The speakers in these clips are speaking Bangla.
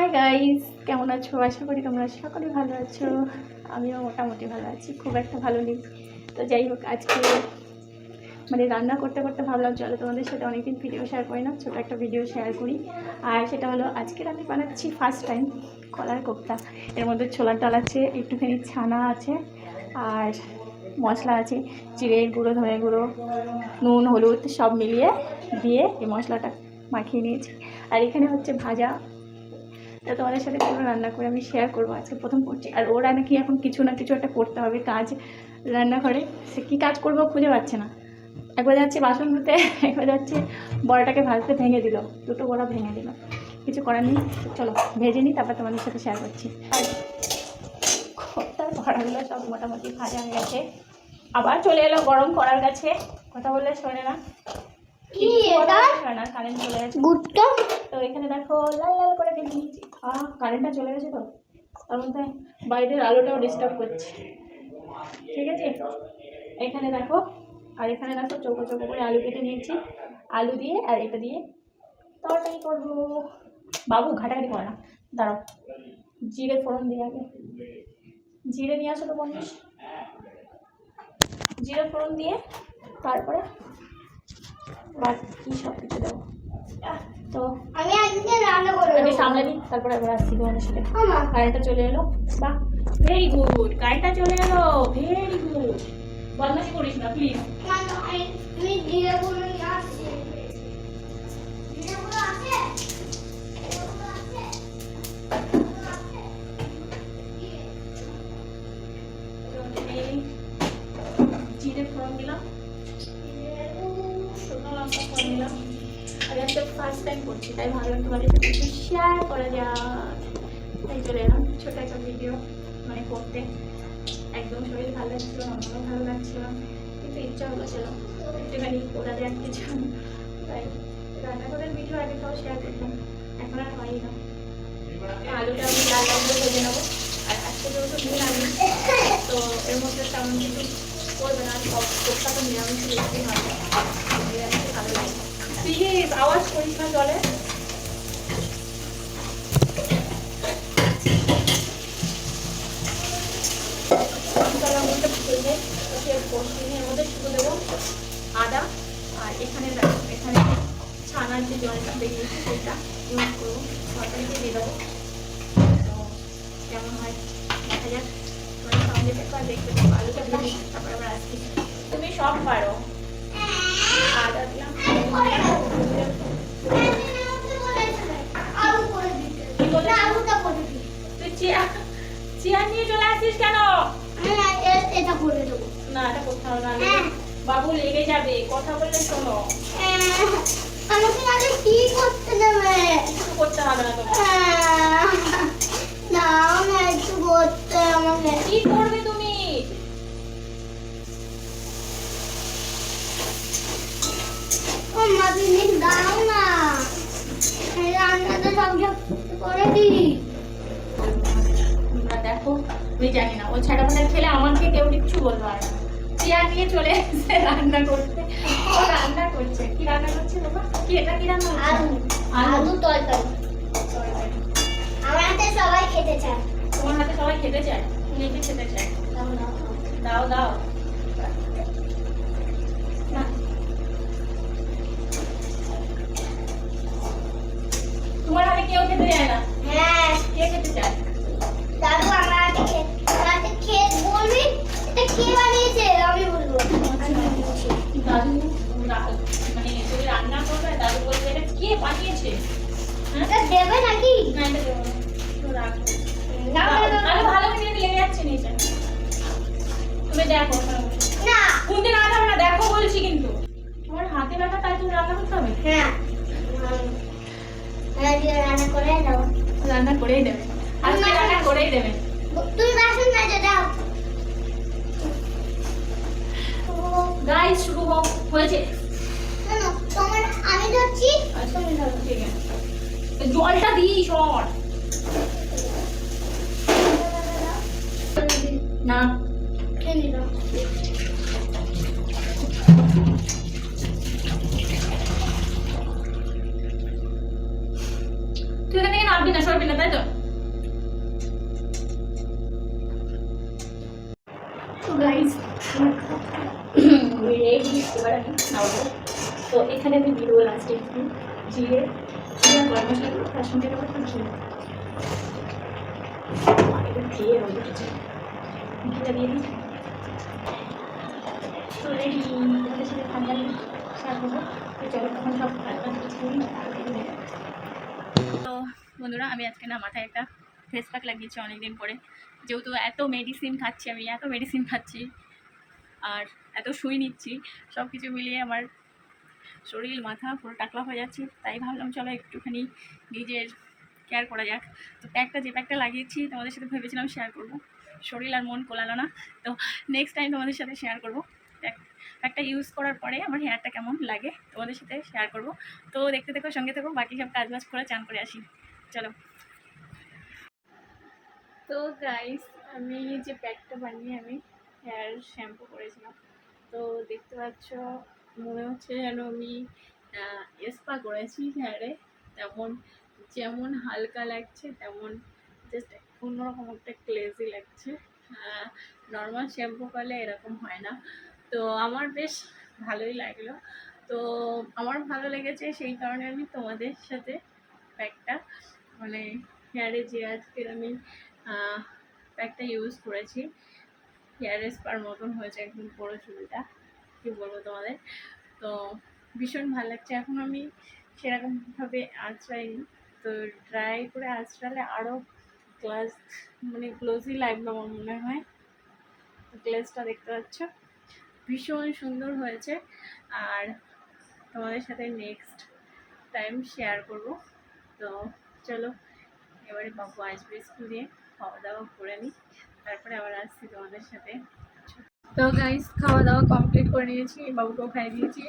হাই গাইস কেমন আছো? আশা করি তোমরা সকলে ভালো আছো। আমিও মোটামুটি ভালো আছি, খুব একটা ভালো নেই। তো যাই হোক, আজকে মানে রান্না করতে করতে ভাবলাম, চলো তোমাদের সাথে অনেকদিন ভিডিও শেয়ার করি না, ছোটো একটা ভিডিও শেয়ার করি। আর সেটা হলো আজকের আমি বানাচ্ছি ফার্স্ট টাইম কলার কোপ্তা। এর মধ্যে ছোলার ডাল আছে, একটুখানি ছানা আছে, আর মশলা আছে জিরের গুঁড়ো, ধনে গুঁড়ো, নুন, হলুদ, সব মিলিয়ে দিয়ে এই মশলাটা মাখিয়ে নিয়েছি। আর এখানে হচ্ছে ভাজা তা তোমাদের সাথে কোনো রান্না করে আমি শেয়ার করব আজকে প্রথম করছি। আর ওরা নাকি এখন কিছু না কিছু একটা করতে হবে কাজ রান্নাঘরে। সে কী কাজ করব খুঁজে পাচ্ছে না। একবার যাচ্ছে বাসন ধুতে, একবার যাচ্ছে বড়াটাকে ভাজতে ভেঙে দিল। দুটো বড়া ভেঙে দিল। কিছু করার নেই। চলো, ভেজে নিই, তারপর তোমাদের সাথে শেয়ার করছি। আর খোপ্তার বড়াগুলো সব মোটামুটি ভাজা হয়ে গেছে। আবার চলে এলো গরম করার কাছে। কথা বললে শোনে না। কি এটা? না কারেন্ট চলে গেছে। গুটটা তো এখানে দেখো লাল লাল করে কেটে নিয়েছি আহ কারেন্টটা চলে গেছে তো? তার মধ্যে বাইরের আলোটাও ডিস্টার্ব করছে। ঠিক আছে? এখানে দেখো আর এখানে দেখো চৌকো চৌকো করে আলু কেটে নিয়েছি। আলু দিয়ে আর এটা দিয়ে তরকারি করব। বাবু ঘাটাঘাটি করে না। দাঁড়াও। জিরে ফোড়ন দিয়ে আগে। জিরে নিয়ে আসো তো বন্ধু জিরে ফোড়ন দিয়ে তারপরে বাকি সব কিছু দেবো তো আমি আজকে রান্না করব। আমি সামলে তারপরে আবার আসছি তোমাদের সাথে। কারেন্টটা চলে এলো বাহ ভেরি গুড কারেন্টটা চলে এলো ভেরি গুড বদমাশি করিস না প্লিজ আমি জিরে গুঁড়ো আসছি। আছে? ফার্স্ট টাইম করছি, তাই ভাবলাম তোমাদের সাথে একটু শেয়ার করা যাক তাই চলে এলাম। ছোটো একটা ভিডিও মানে করতে। একদম শরীর ভালো লাগছিল না মনও ভালো লাগছিল। কিন্তু ইচ্ছা হচ্ছিল। একটুখানি করা যাক কিছু তাই রান্নাঘরের ভিডিও আগে তাও শেয়ার করতাম, এখন আর হয় না। আলুটা আমি লাল লাল করে ভেজে নেব। আর আজকে যেহেতু নিরামিষ তো এর মধ্যে তেমন কিছু করবে না সব কোপ্তা তো নিরামিষ হয় প্লিজ আওয়াজ করিস জলে। আর এখানে এখানে ছানার যে জলটা বেরিয়েছে সেটা ইউজ করব। তরকারিতে দিয়ে দেবো। কেমন হয়? দেখা যাক। সামনে দেখো আর দেখতে দিয়ে আবার আসছি। তুমি সব পারো। আদা দিলাম আলু করে দিতে কি বলে? আলুটা করে দিতে তুই চেয়ার চেয়ার নিয়ে চলে আসিস কেন? হ্যাঁ এটা করে দেবো না এটা করতে হবে না। বাবু লেগে যাবে কথা বললে শোনো। হ্যাঁ, আমাকে আগে কি করতে দেবে কিছু করতে হবে না তোমার হ্যাঁ, দাও না একটু করতে আমাকে। কি করবে তুমি ও মা তুমি দাও না এই রান্নাটা সব সব করে দিই তোমরা দেখো আমি জানি না। ও ছাড়া ফাটা খেলে আমাকে কেউ কিচ্ছু বলতে পারে না। চেয়ার নিয়ে চলে এসেছে রান্না করতে। ও রান্না করছে। কি রান্না করছে বাবা কি এটা কি রান্না আলু। আলু। তরকারি। আমার হাতে সবাই খেতে চায়। তোমার হাতে সবাই খেতে চায়? নিজে খেতে চায়? দাও দাও। তোমার হাতে কেউ খেতে চায় না? হ্যাঁ। কে খেতে চায় দাদু আমার হাতে খেয়ে আমার হাতে খেয়ে বলবি এটা কে বানিয়েছে আমি বলব আমি বানিয়েছি। দাদু মানে তুমি রান্না করবে দাদু বলবে এটা কে বানিয়েছে? হ্যাঁ? দেবে নাকি? না এটা দেবো। না একটু রাখো। না না, না, আরে ভালো করে লেগে যাচ্ছে নিচে তুমি দেখো না। কোনতে না যাবে না দেখো বলছি কিন্তু। তোমার হাতে ব্যথা তাই তুমি রান্না করতে হবে? হ্যাঁ। হ্যাঁ রান্না করে দাও রান্না করেই দেবে। আজকে রান্না করেই দেবে। তুমি বাসন মেজে দাও। গাইস শুরু হোক হয়েছে। শোনো তোমার আমি ধরছি? আচ্ছা তুমি ধরো, ঠিক আছে। জলটা দিই সর। না। খেয়ে দাও তুই এখান থেকে নামবি না সরবি না না তাই তো? তো গাইস রেডি এবার আমি নামাবো তো এখানে আমি দিয়ে দেবো লাস্টে একটু জিরে গরম মশলা দেবো তার সঙ্গে দেবো একটু ঘিটা দিয়ে তো রেডি সাথে ঠান্ডা সব। তো বন্ধুরা আমি আজকে না মাথায় একটা ফেস প্যাক লাগিয়েছি অনেকদিন পরে যেহেতু এত মেডিসিন খাচ্ছি আমি এত মেডিসিন খাচ্ছি আর এত শুই নিচ্ছি সব কিছু মিলিয়ে আমার শরীর, মাথা পুরো টাকলা হয়ে যাচ্ছে। তাই ভাবলাম চলো একটুখানি নিজের কেয়ার করা যাক। তো প্যাকটা যে প্যাকটা লাগিয়েছি, তোমাদের সাথে ভেবেছিলাম শেয়ার করব। শরীর আর মন কোলালো না। তো নেক্সট টাইম তোমাদের সাথে শেয়ার করব। প্যাকটা ইউজ করার পরে আমার হেয়ারটা কেমন লাগে, তোমাদের সাথে শেয়ার করব। তো দেখতে দেখো সঙ্গে থেকো, বাকি সব কাজ বাজ করে চান করে আসি। চলো। তো গাইস আমি যে প্যাকটা বানিয়ে আমি হেয়ার শ্যাম্পু করেছিলাম। তো দেখতে পাচ্ছ, মনে হচ্ছে যেন আমি স্পা করেছি হেয়ারে। তেমন, যেমন হালকা লাগছে, তেমন জাস্ট অন্যরকম একটা ক্লেজি লাগছে। নর্মাল শ্যাম্পু করলে এরকম হয় না। তো আমার বেশ ভালোই লাগল। তো আমার ভালো লেগেছে সেই কারণে আমি তোমাদের সাথে প্যাকটা মানে হেয়ারে যে আজকের আমি প্যাকটা ইউজ করেছি। হেয়ার স্পার মতন হয়েছে একদম পুরো চুলটা, কী বলব তোমাদের? তো ভীষণ ভালো লাগছে। এখন আমি সেরকমভাবে আঁচড়াইনি তো ড্রাই করে আঁচড়ালে আরও গ্লাস মানে গ্লোজি লাগবে আমার মনে হয়। তো গ্লেজটা দেখতে পাচ্ছ। ভীষণ সুন্দর হয়েছে। আর তোমাদের সাথে নেক্সট টাইম শেয়ার করব। তো চলো, এবারে বাবু আসবে স্কুল দিয়ে খাওয়া দাওয়া করে নিই তারপরে আবার আসছি তোমাদের সাথে। তো গাইস খাওয়া দাওয়া কমপ্লিট করে নিয়েছি, বাবুকেও খাইয়ে দিয়েছি।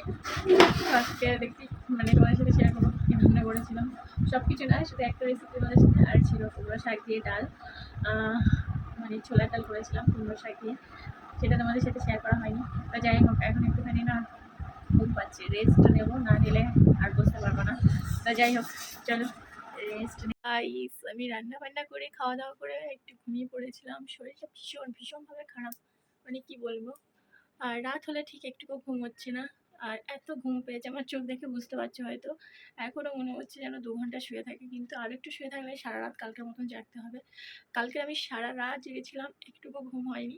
আজকে দেখি মানে তোমাদের সাথে শেয়ার করব, কী রান্না করেছিলাম। সব কিছু না শুধু একটা রেসিপি তোমাদের সাথে আর ছিল কুমড়ো শাক দিয়ে ডাল। মানে ছোলার ডাল করেছিলাম, কুমড়ো শাক দিয়ে। সেটা তোমাদের সাথে শেয়ার করা হয়নি। তো যাই হোক, এখন একটুখানি না ঘুম পাচ্ছি। রেস্ট নেব, না নিলে আর বসতে পারব না। তো যাই হোক, চলো রেস্ট গাইস আমি রান্না বান্না করে খাওয়া দাওয়া করে একটু ঘুমিয়ে পড়েছিলাম। শরীরটা ভীষণ, ভীষণভাবে খারাপ। মানে কি বলব? আর রাত হলে ঠিক একটুকু ঘুম হচ্ছে না। আর এত ঘুম পেয়েছে, আমার চোখ দেখে বুঝতে পারছ হয়তো। এখনও মনে হচ্ছে যেন দু ঘণ্টা শুয়ে থাকি, কিন্তু আর একটু শুয়ে থাকলে সারা রাত কালকের মতন জাগতে হবে। কালকে আমি সারা রাত জেগেছিলাম, একটুকু ঘুম হয়নি।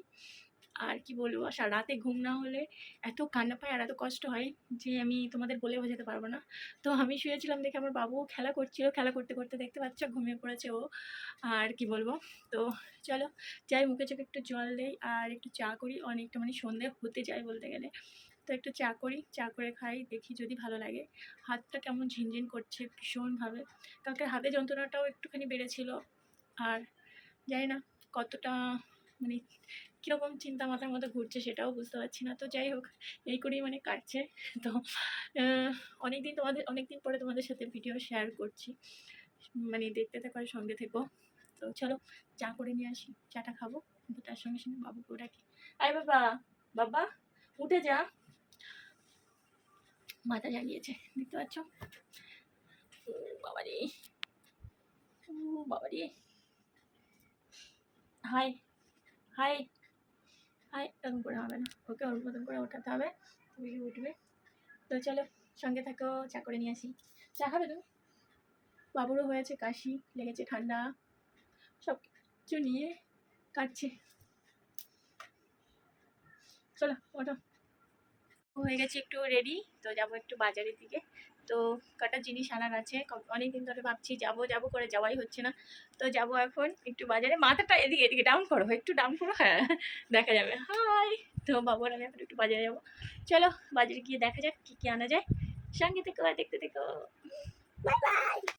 আর কি বলব রাতে ঘুম না হলে এত কান্না পায় আর এত কষ্ট হয় যে আমি তোমাদের বলে বোঝাতে পারব না। তো আমি শুয়েছিলাম দেখে আমার বাবু খেলা করছিল, খেলা করতে করতে দেখতে পাচ্ছ ঘুমিয়ে পড়েছে ও। আর কি বলব, তো চলো যাই মুখে চোখে একটু জল দেই আর একটু চা করি, অনেকটা মানে সন্ধে হতে যায় বলতে গেলে। তো একটু চা করি, চা করে খাই, দেখি যদি ভালো লাগে। হাতটা কেমন ঝিনঝিন করছে ভীষণভাবে। কালকে হাতে যন্ত্রণাটাও একটুখানি বেড়েছিল। আর জানি না কতটা মানে কীরকম চিন্তা মাথার মধ্যে ঘুরছে সেটাও বুঝতে পারছি না। তো যাই হোক, এই করেই মানে কাটছে। তো অনেক দিন তোমাদের অনেক দিন পরে তোমাদের সাথে ভিডিও শেয়ার করছি। মানে দেখতে থাকো আর সঙ্গে থেকো। তো চলো, চা করে নিয়ে আসি। চাটা খাব তার সঙ্গে সঙ্গে বাবুকেও ডাকি। আয় বাবা বাবা, উঠে যা। মাথা জ্বালিয়েছে, দেখতে পাচ্ছ? ও বাবা রে ও বাবা রে হাই হাই হাই এরকম করে হবে না। ওকে ওর মতন করে ওঠাতে হবে। তুমি উঠবে? তো চলো, সঙ্গে থাকো, চা করে নিয়ে আসি। চা খাবে তুমি? বাবুরও হয়েছে কাশি, লেগেছে ঠান্ডা। সব কিছু নিয়ে কাটছে। চলো, ওঠো। হয়ে গেছে একটু রেডি তো যাব একটু বাজারের দিকে। তো কটা জিনিস আনার আছে। অনেকদিন ধরে ভাবছি যাব যাব করে যাওয়াই হচ্ছে না। তো যাব এখন একটু বাজারে। মাথাটা এদিকে এদিকে ডাউন করো, একটু ডাউন করো। হ্যাঁ দেখা যাবে। হাই তো বাবুর আমি এখন একটু বাজারে যাব। চলো বাজারে গিয়ে দেখা যাক কী কী আনা যায়। সঙ্গে থেকে দেখতে থেকো। Bye bye